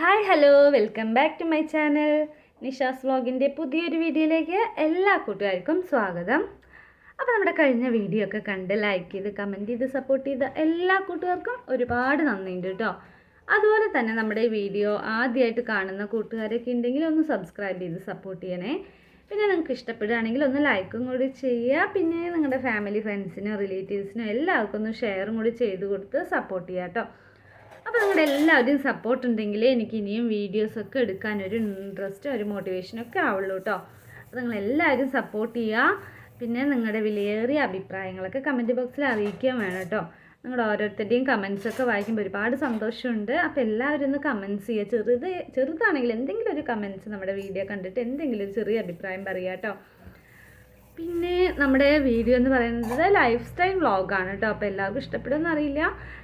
Hi hello welcome back to my channel. Nisha's വ്ളോഗിന്റെ പുതിയൊരു വീഡിയോയിലേക്ക് എല്ലാ കൂട്ടുകാർക്കും സ്വാഗതം. അപ്പോൾ നമ്മുടെ കഴിഞ്ഞ വീഡിയോ ഒക്കെ കണ്ട് ലൈക്ക് ചെയ്ത് കമന്റ് ചെയ്ത് സപ്പോർട്ട് ചെയ്ത എല്ലാ കൂട്ടുകാർക്കും ഒരുപാട് നന്ദിയുണ്ട് കേട്ടോ. അതുപോലെ തന്നെ നമ്മുടെ ഈ വീഡിയോ ആദ്യമായിട്ട് കാണുന്ന കൂട്ടുകാരൊക്കെ ഉണ്ടെങ്കിൽ ഒന്ന് സബ്സ്ക്രൈബ് ചെയ്ത് സപ്പോർട്ട് ചെയ്യണേ. പിന്നെ നിങ്ങൾക്ക് ഇഷ്ടപ്പെടുകയാണെങ്കിൽ ഒന്ന് ലൈക്കും കൂടി ചെയ്യുക. പിന്നെ നിങ്ങളുടെ ഫാമിലി ഫ്രണ്ട്സിനോ റിലേറ്റീവ്സിനോ എല്ലാവർക്കും ഒന്ന് ഷെയറും കൂടി ചെയ്ത് കൊടുത്ത് സപ്പോർട്ട് ചെയ്യുക കേട്ടോ. അപ്പോൾ നിങ്ങളുടെ എല്ലാവരും സപ്പോർട്ട് ഉണ്ടെങ്കിൽ എനിക്ക് ഇനിയും വീഡിയോസൊക്കെ എടുക്കാൻ ഒരു ഇൻട്രസ്റ്റ് ഒരു മോട്ടിവേഷനൊക്കെ ആവുള്ളൂ കേട്ടോ അപ്പോൾ നിങ്ങളെല്ലാവരും സപ്പോർട്ട് ചെയ്യുക. പിന്നെ നിങ്ങളുടെ വിലയേറിയ അഭിപ്രായങ്ങളൊക്കെ കമന്റ് ബോക്സിൽ അറിയിക്കുകയും വേണം കേട്ടോ നിങ്ങളുടെ ഓരോരുത്തരുടെയും കമൻസൊക്കെ വായിക്കുമ്പോൾ ഒരുപാട് സന്തോഷമുണ്ട്. അപ്പോൾ എല്ലാവരും ഒന്ന് കമൻസ് ചെയ്യുക. ചെറുത് ചെറുതാണെങ്കിൽ എന്തെങ്കിലും ഒരു കമൻസ് നമ്മുടെ വീഡിയോ കണ്ടിട്ട് എന്തെങ്കിലും ഒരു ചെറിയ അഭിപ്രായം പറയുക കേട്ടോ പിന്നെ നമ്മുടെ വീഡിയോ എന്ന് പറയുന്നത് ലൈഫ് സ്റ്റൈൽ വ്ളോഗാണ് കേട്ടോ അപ്പോൾ എല്ലാവർക്കും ഇഷ്ടപ്പെടുമെന്ന് അറിയില്ല.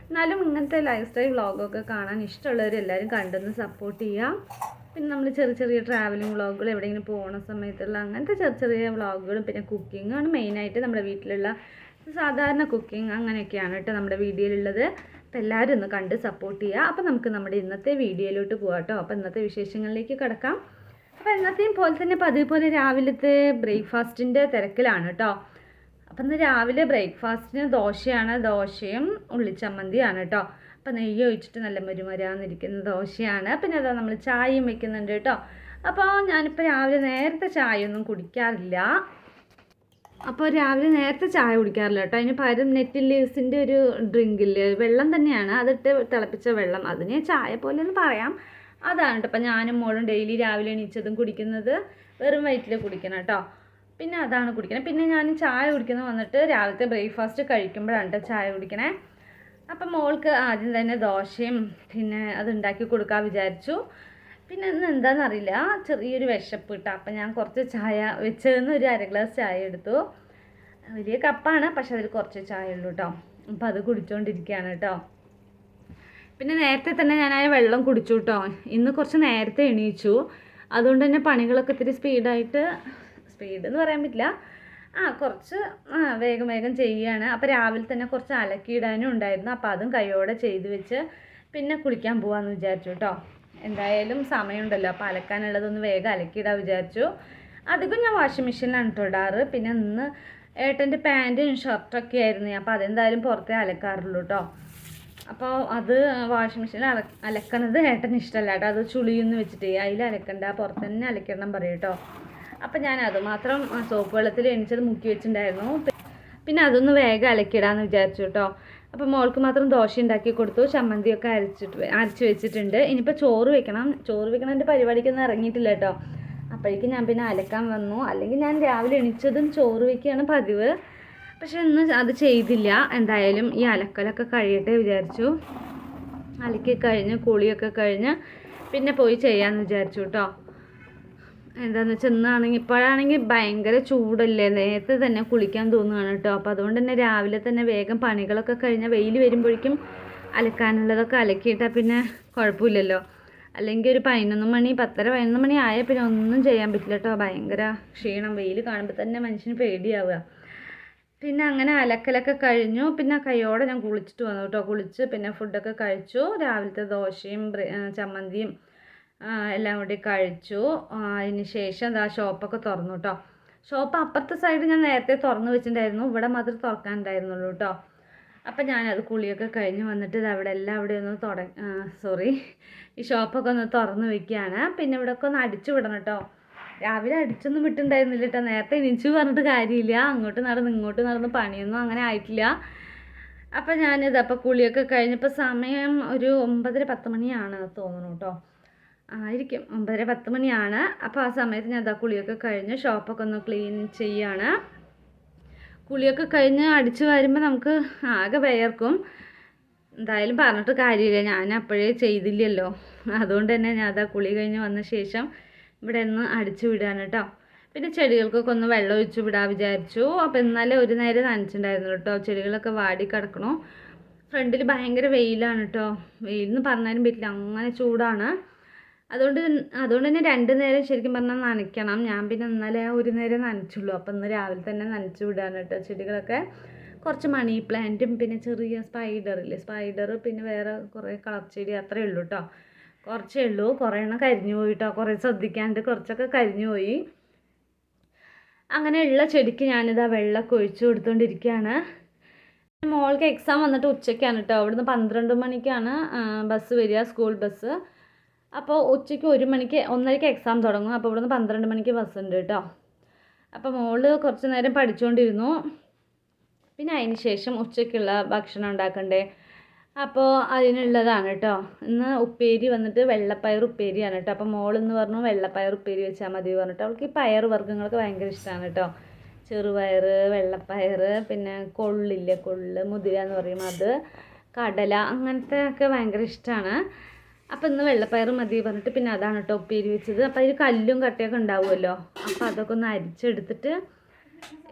എന്നാലും ഇങ്ങനത്തെ ലൈഫ് സ്റ്റൈൽ വ്ളോഗൊക്കെ കാണാൻ ഇഷ്ടമുള്ളവർ എല്ലാവരും കണ്ടൊന്ന് സപ്പോർട്ട് ചെയ്യുക പിന്നെ നമ്മൾ ചെറിയ ചെറിയ ട്രാവലിംഗ് വ്ളോഗുകൾ എവിടെയെങ്കിലും പോകുന്ന സമയത്തുള്ള അങ്ങനത്തെ ചെറിയ ചെറിയ വ്ളോഗുകളും പിന്നെ കുക്കിങ്ങാണ് മെയിനായിട്ട് നമ്മുടെ വീട്ടിലുള്ള സാധാരണ കുക്കിംഗ് അങ്ങനെയൊക്കെയാണ് കേട്ടോ നമ്മുടെ വീഡിയോയിലുള്ളത് അപ്പോൾ എല്ലാവരും ഒന്ന് കണ്ട് സപ്പോർട്ട് ചെയ്യുക അപ്പോൾ നമുക്ക് നമ്മുടെ ഇന്നത്തെ വീഡിയോയിലോട്ട് പോകാം കേട്ടോ. അപ്പോൾ ഇന്നത്തെ വിശേഷങ്ങളിലേക്ക് കിടക്കാം. അപ്പോൾ എന്നത്തെയും പോലെ തന്നെ പതിവ് പോലെ രാവിലത്തെ ബ്രേക്ക്ഫാസ്റ്റിന്റെ തിരക്കിലാണ് കേട്ടോ. അപ്പം ഇന്ന് രാവിലെ ബ്രേക്ക്ഫാസ്റ്റിന് ദോശയാണ്. ദോശയും ഉള്ളിച്ചമ്മന്തിയാണ് കേട്ടോ അപ്പം നെയ്യ് ഒഴിച്ചിട്ട് നല്ല മരുമരാന്നിരിക്കുന്ന ദോശയാണ്. പിന്നെ അതാ നമ്മൾ ചായയും വെക്കുന്നുണ്ട് കേട്ടോ അപ്പോൾ ഞാനിപ്പോൾ രാവിലെ നേരത്തെ ചായ ഒന്നും കുടിക്കാറില്ല. അപ്പോൾ രാവിലെ നേരത്തെ ചായ കുടിക്കാറില്ല കേട്ടോ അതിന് പകരം നെറ്റിൽ ലീവ്സിന്റെ ഒരു ഡ്രിങ്കില്ലേ? വെള്ളം തന്നെയാണ്. അതിട്ട് തിളപ്പിച്ച വെള്ളം. അതിനെ ചായ പോലെ എന്ന് പറയാം. അതാണ് കേട്ടോ അപ്പം ഞാനും മോളും ഡെയിലി രാവിലെ എണീച്ചതും കുടിക്കുന്നത്. വെറും വയറ്റിൽ കുടിക്കണം കേട്ടോ പിന്നെ അതാണ് കുടിക്കുന്നത് പിന്നെ ഞാൻ ചായ കുടിക്കുന്നത് വന്നിട്ട് രാവിലത്തെ ബ്രേക്ക്ഫാസ്റ്റ് കഴിക്കുമ്പോഴാണ് ചായ കുടിക്കണേ. അപ്പം മോൾക്ക് ആദ്യം തന്നെ ദോശയും പിന്നെ അത് ഉണ്ടാക്കി കൊടുക്കാൻ വിചാരിച്ചു. പിന്നെ ഇന്ന് എന്താണെന്നറിയില്ല ചെറിയൊരു വിശപ്പ് കിട്ടുക അപ്പം ഞാൻ കുറച്ച് ചായ വെച്ചതെന്ന് ഒരു അര ഗ്ലാസ് ചായ എടുത്തു. വലിയ കപ്പാണ് പക്ഷെ അതിൽ കുറച്ച് ചായ ഉള്ളൂ കേട്ടോ അപ്പം അത് കുടിച്ചുകൊണ്ടിരിക്കുകയാണ് കേട്ടോ പിന്നെ നേരത്തെ തന്നെ ഞാൻ ആ വെള്ളം കുടിച്ചു കേട്ടോ ഇന്ന് കുറച്ച് നേരത്തെ എണീച്ചു. അതുകൊണ്ട് തന്നെ പണികളൊക്കെ ഇത്തിരി സ്പീഡായിട്ട് സ്പീഡ് എന്ന് പറയാൻ പറ്റില്ല. ആ കുറച്ച് ആ വേഗം വേഗം ചെയ്യുകയാണ്. അപ്പോൾ രാവിലെ തന്നെ കുറച്ച് അലക്കിയിടാനും ഉണ്ടായിരുന്നു. അപ്പോൾ അതും കൈയോടെ ചെയ്ത് വെച്ച് പിന്നെ കുളിക്കാൻ പോകാമെന്ന് വിചാരിച്ചു കേട്ടോ എന്തായാലും സമയമുണ്ടല്ലോ. അപ്പോൾ അലക്കാനുള്ളതൊന്ന് വേഗം അലക്കിയിടാൻ വിചാരിച്ചു. അധികം ഞാൻ വാഷിംഗ് മെഷീനിലാണ് കേട്ടോ ഇടാറ്. പിന്നെ ഇന്ന് ഏട്ടന്റെ പാന്റും ഷർട്ടൊക്കെ ആയിരുന്നു. അപ്പോൾ അതെന്തായാലും പുറത്തേ അലക്കാറുള്ളൂ കേട്ടോ അപ്പോൾ അത് വാഷിംഗ് മെഷീനിൽ അല അലക്കണത് ഏട്ടന് ഇഷ്ടമല്ല കേട്ടോ അത് ചുളിയൊന്നും വെച്ചിട്ട്. അതിൽ അലക്കണ്ട. പുറത്ത് തന്നെ അലക്കണം പറയും കേട്ടോ അപ്പം ഞാൻ അതുമാത്രം സോപ്പ് വെള്ളത്തിൽ എണിച്ചത് മുക്കി വെച്ചിട്ടുണ്ടായിരുന്നു. പിന്നെ അതൊന്ന് വേഗം അലക്കിടാന്ന് വിചാരിച്ചു കേട്ടോ അപ്പോൾ മോൾക്ക് മാത്രം ദോശ ഉണ്ടാക്കി കൊടുത്തു ചമ്മന്തിയൊക്കെ അരച്ചിട്ട് അരച്ച് വെച്ചിട്ടുണ്ട്. ഇനിയിപ്പോൾ ചോറ് വെക്കണം. ചോറ് വെക്കണതിന്റെ പരിപാടിക്കൊന്നും ഇറങ്ങിയിട്ടില്ല കേട്ടോ അപ്പോഴേക്കും ഞാൻ പിന്നെ അലക്കാൻ വന്നു. അല്ലെങ്കിൽ ഞാൻ രാവിലെ എണിച്ചതും ചോറ് വെക്കുകയാണ് പതിവ്. പക്ഷെ ഇന്ന് അത് ചെയ്തില്ല. എന്തായാലും ഈ അലക്കലൊക്കെ കഴിയട്ടെ വിചാരിച്ചു. അലക്കി കഴിഞ്ഞ് കുളിയൊക്കെ കഴിഞ്ഞ് പിന്നെ പോയി ചെയ്യാമെന്ന് വിചാരിച്ചു കേട്ടോ എന്താന്ന് വെച്ചാൽ ഇന്നാണെങ്കിൽ ഇപ്പോഴാണെങ്കിൽ ഭയങ്കര ചൂടല്ലേ. നേരത്തെ തന്നെ കുളിക്കാൻ തോന്നുകയാണ് കേട്ടോ അപ്പോൾ അതുകൊണ്ട് തന്നെ രാവിലെ തന്നെ വേഗം പണികളൊക്കെ കഴിഞ്ഞാൽ വെയിൽ വരുമ്പോഴേക്കും അലക്കാനുള്ളതൊക്കെ അലക്കിയിട്ടാൽ പിന്നെ കുഴപ്പമില്ലല്ലോ അല്ലെങ്കിൽ ഒരു പതിനൊന്ന് മണി പത്തര പതിനൊന്ന് മണി ആയാൽ പിന്നെ ഒന്നും ചെയ്യാൻ പറ്റില്ല കേട്ടോ ഭയങ്കര ക്ഷീണം. വെയിൽ കാണുമ്പോൾ തന്നെ മനുഷ്യന് പേടിയാവുക. പിന്നെ അങ്ങനെ അലക്കലൊക്കെ കഴിഞ്ഞു. പിന്നെ കൈയോടെ ഞാൻ കുളിച്ചിട്ട് വന്നു കേട്ടോ കുളിച്ച് പിന്നെ ഫുഡൊക്കെ കഴിച്ചു. രാവിലത്തെ ദോശയും ചമ്മന്തിയും എല്ലാം കൂടി കഴിച്ചു. അതിന് ശേഷം എന്താ ഷോപ്പൊക്കെ തുറന്നു കേട്ടോ ഷോപ്പ് അപ്പുറത്തെ സൈഡ് ഞാൻ നേരത്തെ തുറന്നു വെച്ചിട്ടുണ്ടായിരുന്നു. ഇവിടെ മാത്രമേ തുറക്കാനുണ്ടായിരുന്നുള്ളൂ കേട്ടോ അപ്പം ഞാനത് കുളിയൊക്കെ കഴിഞ്ഞ് വന്നിട്ട് ഇത് അവിടെ എല്ലാം അവിടെ ഒന്ന് തുട സോറി ഈ ഷോപ്പൊക്കെ ഒന്ന് തുറന്ന് വെക്കുകയാണ്. പിന്നെ ഇവിടെയൊക്കെ ഒന്ന് അടിച്ചു വിടണം കേട്ടോ രാവിലെ അടിച്ചൊന്നും വിട്ടുണ്ടായിരുന്നില്ല കേട്ടോ നേരത്തെ എണീച്ചു പറഞ്ഞിട്ട് കാര്യമില്ല. അങ്ങോട്ട് നടന്ന് ഇങ്ങോട്ട് നടന്ന് പണിയൊന്നും അങ്ങനെ ആയിട്ടില്ല. അപ്പം ഞാനിത് അപ്പോൾ കുളിയൊക്കെ കഴിഞ്ഞപ്പോൾ സമയം ഒരു ഒമ്പതര പത്ത് മണിയാണ് തോന്നുന്നു കേട്ടോ ആയിരിക്കും. ഒമ്പതര പത്ത് മണിയാണ്. അപ്പോൾ ആ സമയത്ത് ഞാൻ അതാ കുളിയൊക്കെ കഴിഞ്ഞ് ഷോപ്പൊക്കെ ഒന്ന് ക്ലീൻ ചെയ്യാണ്. കുളിയൊക്കെ കഴിഞ്ഞ് അടിച്ചു വരുമ്പോൾ നമുക്ക് ആകെ വിയർക്കും. എന്തായാലും പറഞ്ഞിട്ട് കാര്യമില്ല. ഞാൻ അപ്പോഴേ ചെയ്തില്ലല്ലോ. അതുകൊണ്ട് തന്നെ ഞാൻ അതാ കുളി കഴിഞ്ഞ് വന്ന ശേഷം ഇവിടെ ഒന്ന് അടിച്ചു വിടാണ് കേട്ടോ. പിന്നെ ചെടികൾക്കൊക്കെ ഒന്ന് വെള്ളം ഒഴിച്ചു വിടാൻ വിചാരിച്ചു. അപ്പോൾ ഇന്നലെ ഒരു നേരം നനച്ചിട്ടുണ്ടായിരുന്നു കേട്ടോ. ചെടികളൊക്കെ വാടി കിടക്കണു. ഫ്രണ്ടിൽ ഭയങ്കര വെയിലാണ് കേട്ടോ. വെയിൽ എന്ന് പറഞ്ഞാലും പറ്റില്ല. അങ്ങനെ ചൂടാണ്. അതുകൊണ്ട് അതുകൊണ്ട് തന്നെ രണ്ട് നേരം ശരിക്കും പറഞ്ഞാൽ നനയ്ക്കണം. ഞാൻ പിന്നെ ഇന്നലെ ഒരു നേരം നനച്ചുള്ളൂ. അപ്പോൾ ഇന്ന് രാവിലെ തന്നെ നനച്ചു വിടാണ് കേട്ടോ ചെടികളൊക്കെ. കുറച്ച് മണി പ്ലാന്റും പിന്നെ ചെറിയ സ്പൈഡർ ഇല്ലേ? സ്പൈഡർ പിന്നെ വേറെ കുറേ കളർ ചെടി അത്രയേ ഉള്ളൂ കേട്ടോ. കുറച്ചേ ഉള്ളൂ. കുറേ എണ്ണം കരിഞ്ഞു പോയി കേട്ടോ. കുറേ ശ്രദ്ധിക്കാണ്ട് കുറച്ചൊക്കെ കരിഞ്ഞു പോയി. അങ്ങനെയുള്ള ചെടിക്ക് ഞാനിതാ വെള്ളമൊക്കെ ഒഴിച്ചു കൊടുത്തുകൊണ്ടിരിക്കുകയാണ് മോൾക്ക് എക്സാം വന്നിട്ട് ഉച്ചയ്ക്കാണ് കേട്ടോ. അവിടുന്ന് പന്ത്രണ്ട് മണിക്കാണ് ബസ് വരിക സ്കൂൾ ബസ് അപ്പോൾ ഉച്ചയ്ക്ക് ഒരു മണിക്ക് ഒന്നരയ്ക്ക് എക്സാം തുടങ്ങും. അപ്പോൾ ഇവിടുന്ന് പന്ത്രണ്ട് മണിക്ക് ബസ് ഉണ്ട് കേട്ടോ. അപ്പോൾ മോൾ കുറച്ച് നേരം പഠിച്ചുകൊണ്ടിരുന്നു പിന്നെ അതിന് ശേഷം ഉച്ചയ്ക്കുള്ള ഭക്ഷണം ഉണ്ടാക്കണ്ടേ? അപ്പോൾ അതിനുള്ളതാണ് കേട്ടോ. ഇന്ന് ഉപ്പേരി വന്നിട്ട് വെള്ളപ്പയർ ഉപ്പേരിയാണ് കേട്ടോ. അപ്പോൾ മോളെന്ന് പറഞ്ഞു വെള്ളപ്പയർ ഉപ്പേരി വെച്ചാൽ മതി പറഞ്ഞിട്ട്. അവൾക്ക് ഈ പയർ വർഗങ്ങളൊക്കെ ഭയങ്കര ഇഷ്ടമാണ് കേട്ടോ. ചെറുപയർ വെള്ളപ്പയർ പിന്നെ കൊള്ളില്ല? കൊള്ള് മുതിര എന്ന് പറയും അത്. കടല അങ്ങനത്തെ ഒക്കെ ഭയങ്കര ഇഷ്ടമാണ്. അപ്പോൾ ഇന്ന് വെള്ളപ്പയർ മതി പറഞ്ഞിട്ട് പിന്നെ അതാണ് കേട്ടോ ഉപ്പേരി വെച്ചത്. അപ്പോൾ അതിൽ കല്ലും കട്ടയൊക്കെ ഉണ്ടാവുമല്ലോ? അപ്പോൾ അതൊക്കെ ഒന്ന് അരിച്ചെടുത്തിട്ട്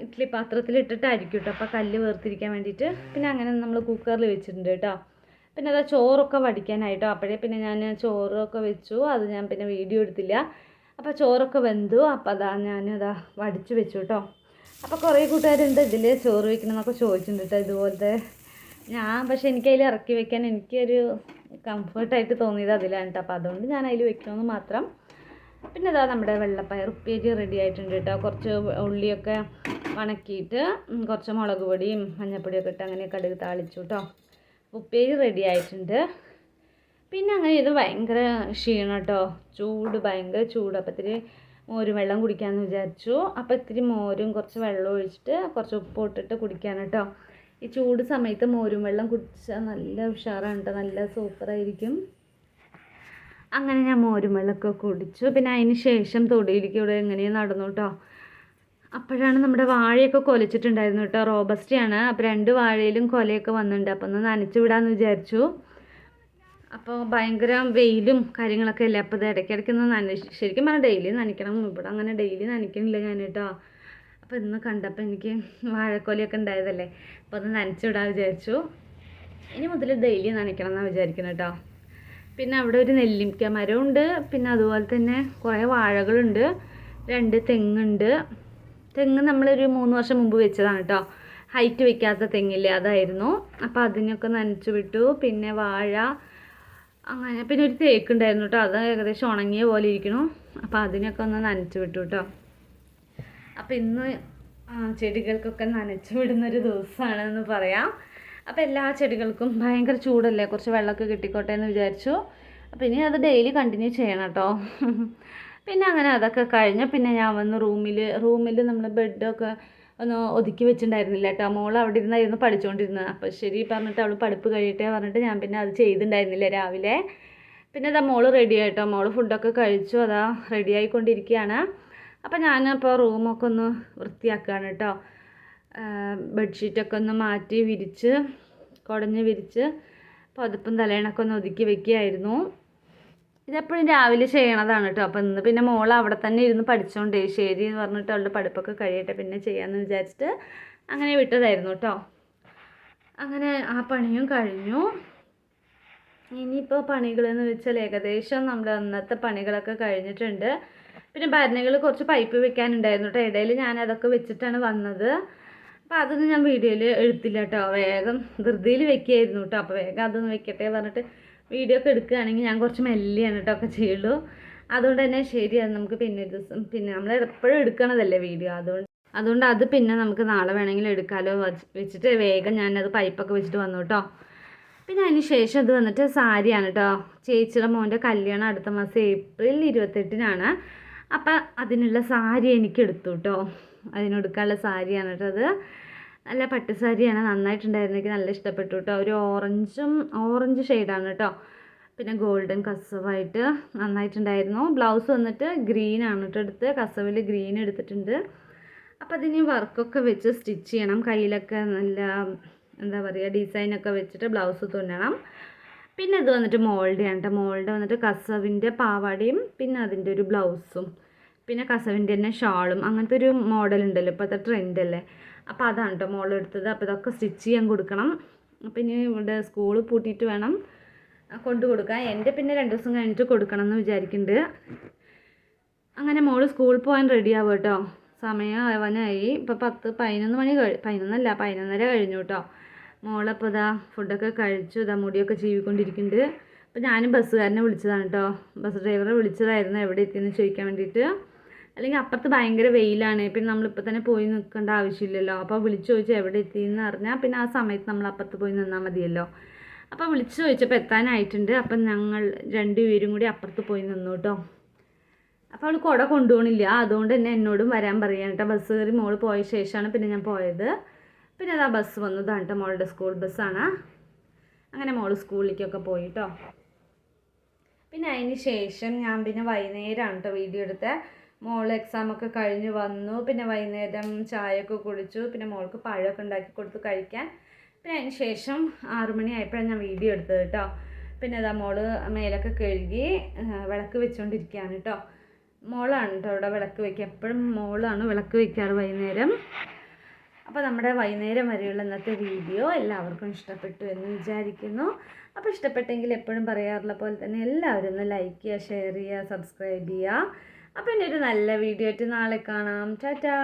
ഇഡ്ഡലി പാത്രത്തിൽ ഇട്ടിട്ട് അരിക്കും കേട്ടോ അപ്പോൾ കല്ല് വേർതിരിക്കാൻ വേണ്ടിയിട്ട് പിന്നെ അങ്ങനെ നമ്മൾ കുക്കറിൽ വെച്ചിട്ടുണ്ട് കേട്ടോ പിന്നെ അതാ ചോറൊക്കെ വടിക്കാനായിട്ടോ. അപ്പോഴേ പിന്നെ ഞാൻ ചോറൊക്കെ വെച്ചു. അത് ഞാൻ പിന്നെ വീഡിയോ എടുത്തില്ല. അപ്പോൾ ചോറൊക്കെ വെന്തു. അപ്പോൾ അതാ ഞാനതാ വടിച്ച് വെച്ചു കേട്ടോ അപ്പോൾ കുറേ കൂട്ടുകാരുണ്ട് ഇതിൽ ചോറ് വെക്കണം എന്നൊക്കെ ചോദിച്ചിട്ടുണ്ട് കേട്ടോ ഇതുപോലത്തെ. ഞാൻ പക്ഷേ എനിക്കതിൽ ഇറക്കി വെക്കാൻ എനിക്കൊരു കംഫർട്ടായിട്ട് തോന്നിയത് അതിലാണ് കേട്ടോ അപ്പോൾ അതുകൊണ്ട് ഞാൻ അതിൽ വെക്കണമെന്ന് മാത്രം. പിന്നെ ഇതാ നമ്മുടെ വെള്ളപ്പയർ ഉപ്പേരി റെഡി ആയിട്ടുണ്ട് കേട്ടോ കുറച്ച് ഉള്ളിയൊക്കെ വണക്കിയിട്ട് കുറച്ച് മുളക് പൊടിയും മഞ്ഞൾപ്പൊടിയൊക്കെ ഇട്ട് അങ്ങനെ കടുക് താളിച്ചു കേട്ടോ ഉപ്പേരി റെഡി ആയിട്ടുണ്ട്. പിന്നെ അങ്ങനെ ഇത് ഭയങ്കര ക്ഷീണം കേട്ടോ ചൂട് ഭയങ്കര ചൂട്. അപ്പോൾ ഇത്തിരി മോരും വെള്ളം കുടിക്കാമെന്ന് വിചാരിച്ചു. അപ്പോൾ ഇത്തിരി മോരും കുറച്ച് വെള്ളം ഒഴിച്ചിട്ട് കുറച്ച് ഉപ്പ് ഇട്ടിട്ട് കുടിക്കാൻ കേട്ടോ ഈ ചൂട് സമയത്ത് മോരും വെള്ളം കുടിച്ചാൽ നല്ല ഉഷാറാണ് കേട്ടോ നല്ല സൂപ്പറായിരിക്കും. അങ്ങനെ ഞാൻ മോരും വെള്ളമൊക്കെ കുടിച്ചു. പിന്നെ അതിന് ശേഷം തൊടിയിലേക്ക് ഇവിടെ എങ്ങനെയാണ് നടന്നു കേട്ടോ അപ്പോഴാണ് നമ്മുടെ വാഴയൊക്കെ കൊലച്ചിട്ടുണ്ടായിരുന്നു കേട്ടോ റോബസ്റ്റിയാണ്. അപ്പോൾ രണ്ട് വാഴയിലും കൊലയൊക്കെ വന്നിട്ടുണ്ട് അപ്പോൾ ഒന്ന് നനച്ചു വിടാമെന്ന് വിചാരിച്ചു. അപ്പോൾ ഭയങ്കര വെയിലും കാര്യങ്ങളൊക്കെ അല്ലേ? അപ്പോൾ ഇത് ഇടയ്ക്കിടയ്ക്ക് ഒന്ന് നന ശരിക്കും പറഞ്ഞാൽ ഡെയിലി നനയ്ക്കണം. ഇവിടെ അങ്ങനെ ഡെയിലി നനയ്ക്കണില്ല ഞാൻ കേട്ടോ അപ്പോൾ ഇന്ന് കണ്ടപ്പോൾ എനിക്ക് വാഴക്കോലിയൊക്കെ ഉണ്ടായതല്ലേ? അപ്പോൾ അത് നനച്ചു വിടാൻ വിചാരിച്ചു. ഇനി മുതൽ ഡെയിലി നനയ്ക്കണം എന്നാണ് വിചാരിക്കുന്നത് കേട്ടോ പിന്നെ അവിടെ ഒരു നെല്ലിക്ക മരമുണ്ട് പിന്നെ അതുപോലെ തന്നെ കുറേ വാഴകളുണ്ട്. രണ്ട് തെങ്ങുണ്ട്. തെങ്ങ് നമ്മളൊരു മൂന്ന് വർഷം മുമ്പ് വെച്ചതാണ് കേട്ടോ ഹൈറ്റ് വെക്കാത്ത തെങ്ങില്ലേ അതായിരുന്നു. അപ്പോൾ അതിനൊക്കെ നനച്ചു വിട്ടു. പിന്നെ വാഴ അങ്ങനെ പിന്നെ ഒരു തേക്കുണ്ടായിരുന്നു കേട്ടോ അത് ഏകദേശം ഉണങ്ങിയ പോലെ ഇരിക്കുന്നു അപ്പോൾ അതിനൊക്കെ ഒന്ന് നനച്ചു വിട്ടു കേട്ടോ അപ്പോൾ ഇന്ന് ചെടികൾക്കൊക്കെ നനച്ചു വിടുന്നൊരു ദിവസമാണെന്ന് പറയാം. അപ്പോൾ എല്ലാ ചെടികൾക്കും ഭയങ്കര ചൂടല്ലേ? കുറച്ച് വെള്ളമൊക്കെ കിട്ടിക്കോട്ടെ എന്ന് വിചാരിച്ചു. അപ്പോൾ ഇനി അത് ഡെയിലി കണ്ടിന്യൂ ചെയ്യണം കേട്ടോ പിന്നെ അങ്ങനെ അതൊക്കെ കഴിഞ്ഞ് പിന്നെ ഞാൻ വന്ന് റൂമിൽ റൂമിൽ നമ്മൾ ബെഡൊക്കെ ഒന്ന് ഒതുക്കി വെച്ചിട്ടുണ്ടായിരുന്നില്ല കേട്ടോ മോൾ അവിടെ ഇരുന്നായിരുന്നു പഠിച്ചുകൊണ്ടിരുന്നത് അപ്പോൾ ശരി പറഞ്ഞിട്ട് അവൾ പഠിപ്പ് കഴിയട്ടെ പറഞ്ഞിട്ട് ഞാൻ പിന്നെ അത് ചെയ്തിട്ടുണ്ടായിരുന്നില്ല രാവിലെ. പിന്നെ അതാ മോൾ റെഡി ആയിട്ടോ മോൾ ഫുഡൊക്കെ കഴിച്ചു. അതാ റെഡി ആയിക്കൊണ്ടിരിക്കുകയാണ്. അപ്പോൾ ഞാനപ്പോൾ റൂമൊക്കെ ഒന്ന് വൃത്തിയാക്കുകയാണ് കേട്ടോ ബെഡ്ഷീറ്റൊക്കെ ഒന്ന് മാറ്റി വിരിച്ച് കുടഞ്ഞ് വിരിച്ച് പുതപ്പും തലേണൊക്കെ ഒന്ന് ഒതുക്കി വെക്കുകയായിരുന്നു. ഇതെപ്പോഴും രാവിലെ ചെയ്യണതാണ് കേട്ടോ അപ്പം ഇന്ന് പിന്നെ മോൾ അവിടെ തന്നെ ഇരുന്ന് പഠിച്ചോണ്ടേ ശരി എന്ന് പറഞ്ഞിട്ട് അവളുടെ പഠിപ്പൊക്കെ കഴിയട്ടെ പിന്നെ ചെയ്യാമെന്ന് വിചാരിച്ചിട്ട് അങ്ങനെ വിട്ടതായിരുന്നു കേട്ടോ അങ്ങനെ ആ പണിയും കഴിഞ്ഞു. ഇനിയിപ്പോൾ പണികളെന്ന് വെച്ചാൽ ഏകദേശം നമ്മുടെ അന്നത്തെ പണികളൊക്കെ കഴിഞ്ഞിട്ടുണ്ട്. പിന്നെ ഭരണികൾ കുറച്ച് പൈപ്പ് വെക്കാനുണ്ടായിരുന്നു കേട്ടോ ഇടയിൽ ഞാൻ അതൊക്കെ വെച്ചിട്ടാണ് വന്നത്. അപ്പോൾ അതൊന്നും ഞാൻ വീഡിയോയിൽ എടുത്തില്ല കേട്ടോ വേഗം ധൃതിയിൽ വെക്കുകയായിരുന്നു കേട്ടോ അപ്പോൾ വേഗം അതൊന്ന് വെക്കട്ടെ പറഞ്ഞിട്ട് വീഡിയോ ഒക്കെ എടുക്കുകയാണെങ്കിൽ ഞാൻ കുറച്ച് മെല്ലിയാണ് കേട്ടോ ഒക്കെ ചെയ്യുള്ളൂ. അതുകൊണ്ട് തന്നെ ശരിയാണ് നമുക്ക് പിന്നെ ദിവസം പിന്നെ നമ്മൾ എപ്പോഴും എടുക്കണതല്ലേ വീഡിയോ. അതുകൊണ്ട് അതുകൊണ്ട് അത് പിന്നെ നമുക്ക് നാളെ വേണമെങ്കിൽ എടുക്കാലോ വെച്ചിട്ട് വേഗം ഞാനത് പൈപ്പൊക്കെ വെച്ചിട്ട് വന്നു കേട്ടോ പിന്നെ അതിന് ശേഷം അത് വന്നിട്ട് സാരിയാണ് കേട്ടോ ചേച്ചിയുടെ മോന്റെ കല്യാണം അടുത്ത മാസം ഏപ്രിൽ ഇരുപത്തെട്ടിനാണ്. അപ്പം അതിനുള്ള സാരി എനിക്ക് എടുത്തു കേട്ടോ അതിനെടുക്കാനുള്ള സാരിയാണ് കേട്ടോ അത്. നല്ല പട്ട് സാരിയാണ്. നന്നായിട്ടുണ്ടായിരുന്നു എനിക്ക് നല്ല ഇഷ്ടപ്പെട്ടു കേട്ടോ ഒരു ഓറഞ്ചും ഓറഞ്ച് ഷെയ്ഡാണ് കേട്ടോ. പിന്നെ ഗോൾഡൻ കസവായിട്ട് നന്നായിട്ടുണ്ടായിരുന്നു. ബ്ലൗസ് വന്നിട്ട് ഗ്രീൻ ആണ് കേട്ടോ എടുത്ത്. കസവിൽ ഗ്രീൻ എടുത്തിട്ടുണ്ട്. അപ്പോൾ അതിന് വർക്കൊക്കെ വെച്ച് സ്റ്റിച്ച് ചെയ്യണം. കയ്യിലൊക്കെ നല്ല എന്താ പറയുക ഡിസൈനൊക്കെ വെച്ചിട്ട് ബ്ലൗസ് തുന്നണം. പിന്നെ ഇത് വന്നിട്ട് മോൾഡ് ആണ് കേട്ടോ. മോൾഡ് വന്നിട്ട് കസവിന്റെ പാവാടയും പിന്നെ അതിന്റെ ഒരു ബ്ലൗസും. പിന്നെ കസവിന്റെ തന്നെ ഷാളും അങ്ങനത്തെ ഒരു മോഡൽ ഉണ്ടല്ലോ ഇപ്പോഴത്തെ ട്രെൻഡ് അല്ലേ? അപ്പോൾ അതാണ് കേട്ടോ മോൾ എടുത്തത്. അപ്പോൾ ഇതൊക്കെ സ്റ്റിച്ച് ചെയ്യാൻ കൊടുക്കണം. പിന്നെ ഇനി ഇവിടെ സ്കൂൾ പൂട്ടിയിട്ട് വേണം കൊണ്ടു കൊടുക്കാൻ. എന്റെ പിന്നെ രണ്ട് ദിവസം കഴിഞ്ഞിട്ട് കൊടുക്കണം എന്ന് വിചാരിക്കുന്നുണ്ട്. അങ്ങനെ മോൾ സ്കൂളിൽ പോകാൻ റെഡി ആവും കേട്ടോ സമയം ആവാനായി. ഇപ്പോൾ പത്ത് പതിനൊന്ന് മണി കഴി പതിനൊന്നല്ല പതിനൊന്നര കഴിഞ്ഞു കേട്ടോ മോളപ്പോൾ ഇതാ ഫുഡൊക്കെ കഴിച്ചു ഇതാ മുടിയൊക്കെ ചീവിക്കൊണ്ടിരിക്കുന്നുണ്ട്. അപ്പോൾ ഞാനും ബസ്സുകാരനെ വിളിച്ചതാണ് കേട്ടോ ബസ് ഡ്രൈവറെ വിളിച്ചതായിരുന്നു എവിടെ എത്തിയെന്ന് ചോദിക്കാൻ വേണ്ടിയിട്ട്. അല്ലെങ്കിൽ അപ്പുറത്ത് ഭയങ്കര വെയിലാണ്. പിന്നെ നമ്മളിപ്പോൾ തന്നെ പോയി നിൽക്കേണ്ട ആവശ്യമില്ലല്ലോ. അപ്പോൾ വിളിച്ചു ചോദിച്ചാൽ എവിടെ എത്തിയെന്ന് അറിഞ്ഞാൽ പിന്നെ ആ സമയത്ത് നമ്മൾ അപ്പുറത്ത് പോയി നിന്നാൽ മതിയല്ലോ. അപ്പോൾ വിളിച്ചു ചോദിച്ചപ്പോൾ എത്താനായിട്ടുണ്ട്. അപ്പം ഞങ്ങൾ രണ്ടുപേരും കൂടി അപ്പുറത്ത് പോയി നിന്നു കേട്ടോ. അപ്പോൾ അവൾ കുട കൊണ്ടുപോകണില്ല. അതുകൊണ്ട് തന്നെ എന്നോടും വരാൻ പറയാൻ കേട്ടോ. ബസ് കയറി മോൾ പോയ ശേഷമാണ് പിന്നെ ഞാൻ പോയത്. പിന്നെ അതാ ബസ് വന്നതാണ് കേട്ടോ. മോളുടെ സ്കൂൾ ബസ്സാണ്. അങ്ങനെ മോൾ സ്കൂളിലേക്കൊക്കെ പോയി കേട്ടോ. പിന്നെ അതിന് ശേഷം ഞാൻ പിന്നെ വൈകുന്നേരമാണ് കേട്ടോ വീഡിയോ എടുത്തത് മോൾ എക്സാമൊക്കെ കഴിഞ്ഞ് വന്നു. പിന്നെ വൈകുന്നേരം ചായയൊക്കെ കുടിച്ചു. പിന്നെ മോൾക്ക് പഴമൊക്കെ ഉണ്ടാക്കി കൊടുത്തു കഴിക്കാൻ. പിന്നെ അതിന് ശേഷം ആറുമണി ആയപ്പോഴാണ് ഞാൻ വീഡിയോ എടുത്തത് കേട്ടോ. പിന്നെ അതാ മോൾ മേലൊക്കെ കഴുകി വിളക്ക് വെച്ചുകൊണ്ടിരിക്കുകയാണ് കേട്ടോ. മോളാണ് കേട്ടോ ഇവിടെ വിളക്ക് വയ്ക്കുക എപ്പോഴും മോളാണ് വിളക്ക് വയ്ക്കാറ് വൈകുന്നേരം. അപ്പോൾ നമ്മുടെ വൈകുന്നേരം വരെയുള്ള ഇന്നത്തെ വീഡിയോ എല്ലാവർക്കും ഇഷ്ടപ്പെട്ടു എന്ന് വിചാരിക്കുന്നു. അപ്പോൾ ഇഷ്ടപ്പെട്ടെങ്കിൽ എപ്പോഴും പറയാറുള്ള പോലെ തന്നെ എല്ലാവരും ഒന്ന് ലൈക്ക് ചെയ്യുക ഷെയർ ചെയ്യുക സബ്സ്ക്രൈബ് ചെയ്യുക. അപ്പോൾ എന്റെ ഒരു നല്ല വീഡിയോ ആയിട്ട് നാളെ കാണാം. ടാറ്റാ.